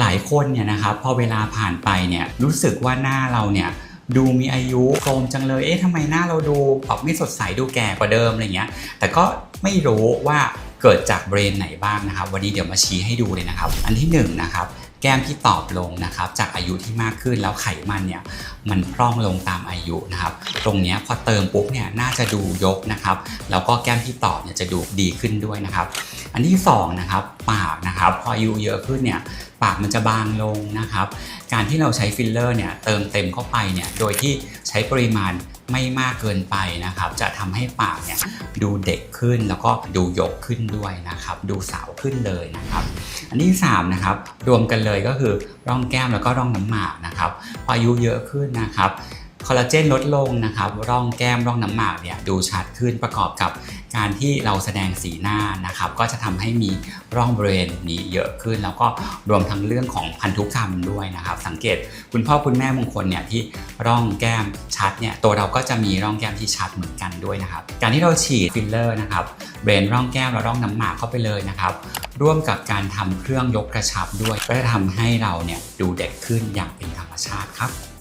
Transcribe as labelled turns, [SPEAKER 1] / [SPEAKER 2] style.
[SPEAKER 1] หลายคนเนี่ยนะครับพอเวลาผ่านไปเนี่ยรู้สึกว่าหน้าเราเนี่ยดูมีอายุโกรมจังเลย เอ๊ะทำไมหน้าเราดูแบบไม่สดใสดูแก่กว่าเดิมอะไรเงี้ย แต่ก็ไม่รู้ว่าเกิดจากเบรนไหนบ้างนะครับ วันนี้เดี๋ยวมาชี้ให้ดูเลยนะครับ อันที่หนึ่งนะครับ แก้มที่ตอบลงนะครับ จากอายุที่มากขึ้นแล้วไขมันเนี่ยมันพร่องลงตามอายุนะครับ ตรงนี้พอเติมปุ๊บเนี่ยน่าจะดูยกนะครับ แล้วก็แก้มที่ตอบเนี่ยจะดูดีขึ้นด้วยนะครับ อันที่สองนะครับปากนะ ครับ พออายุเยอะขึ้นเนี่ยปากมันจะบางลงนะครับ การที่เราใช้ฟิลเลอร์เนี่ยเติมเต็มเข้าไปเนี่ยโดยที่ใช้ปริมาณไม่มากเกินไปนะครับ จะทำให้ปากเนี่ยดูเด็กขึ้นแล้วก็ดูยกขึ้นด้วยนะครับ ดูสาวขึ้นเลยนะครับ อันที่สามนะครับรวมกันเลยก็คือร่องแก้มแล้วก็ร่องน้ำหมากนะครับพออายุเยอะขึ้นนะครับ คอลลาเจนลดลงนะครับร่องแก้มร่องน้ำหมากเนี่ยดูชัดขึ้นประกอบกับการที่เราแสดงสีหน้านะครับ ก็จะทำให้มีร่องบริเวณนี้เยอะขึ้น แล้วก็รวมทั้งเรื่องของพันธุกรรมด้วยนะครับ สังเกตคุณพ่อคุณแม่บางคนเนี่ยที่ร่องแก้มชัดเนี่ยตัวเราก็จะมีร่องแก้มที่ชัดเหมือนกันด้วยนะครับ การที่เราฉีดฟิลเลอร์นะครับเบรนร่องแก้มและร่องน้ำหมากเข้าไปเลยนะครับร่วมกับการทำเครื่องยกกระชับด้วย ก็จะทำให้เราเนี่ยดูเด็กขึ้นอย่างเป็นธรรมชาติครับ